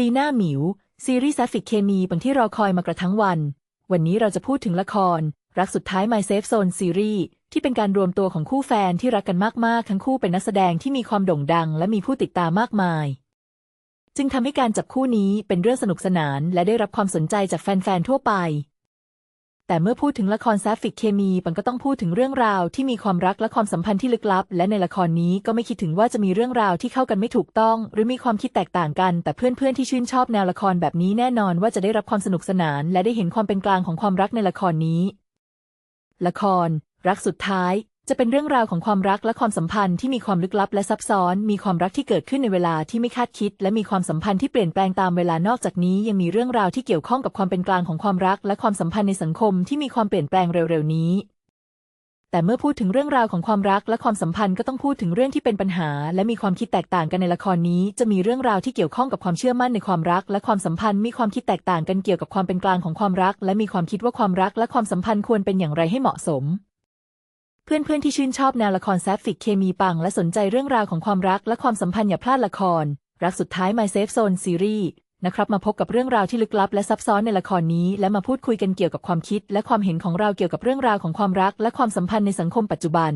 ลีน่าหมิว ซีรีส์แซฟิกเคมีบางที่รอคอยมากระทั้งวัน วันนี้เราจะพูดถึงละคร รักสุดท้าย My Safe Zone ซีรีส์ที่เป็นการรวมตัวของคู่แฟนที่รักกันมาก ๆ ทั้งคู่เป็นนักแสดงที่มีความโด่งดัง และมีผู้ติดตามมากมาย จึงทำให้การจับคู่นี้เป็นเรื่องสนุกสนาน และได้รับความสนใจจากแฟน ๆ ทั่วไป แต่เมื่อพูดถึงละครแซฟิกเคมีปันก็ต้องพูดถึงเรื่องราวที่มีความรักและความสัมพันธ์ที่ลึกลับ และในละครนี้ก็ไม่คิดถึงว่าจะมีเรื่องราวที่เข้ากันไม่ถูกต้อง หรือมีความคิดแตกต่างกัน แต่เพื่อนๆที่ชื่นชอบแนวละครแบบนี้แน่นอนว่าจะได้รับความสนุกสนาน และได้เห็นความเป็นกลางของความรักในละครนี้ ละคร รักสุดท้าย จะเป็นเรื่องราวของความรักและความสัมพันธ์ที่มีความลึกลับและซับซ้อน มีความรักที่เกิดขึ้นในเวลาที่ไม่คาดคิด และมีความสัมพันธ์ที่เปลี่ยนแปลงตามเวลานอกจากนี้ ยังมีเรื่องราวที่เกี่ยวข้องกับความเป็นกลางของความรัก และความสัมพันธ์ในสังคมที่มีความเปลี่ยนแปลงเร็วๆนี้ แต่เมื่อพูดถึงเรื่องราวของความรักและความสัมพันธ์ก็ต้องพูดถึงเรื่องที่เป็นปัญหา และมีความคิดแตกต่างกันในละครนี้ จะมีเรื่องราวที่เกี่ยวข้องกับความเชื่อมั่นในความรัก และความสัมพันธ์มีความคิดแตกต่างกันเกี่ยวกับความเป็นกลางของความรัก และมีความคิดว่าความรักและความสัมพันธ์ควรเป็นอย่างไรให้เหมาะสม เพื่อนๆที่ชื่นชอบแนวละครแซฟฟิกเคมีปัง และสนใจเรื่องราวของความรักและความสัมพันธ์อย่าพลาดละคร รักสุดท้าย My Safe Zone ซีรีส์นะครับมาพบกับเรื่องราวที่ลึกลับและซับซ้อนในละครนี้ และมาพูดคุยกันเกี่ยวกับความคิด และความเห็นของเราเกี่ยวกับเรื่องราวของความรัก และความสัมพันธ์ในสังคมปัจจุบัน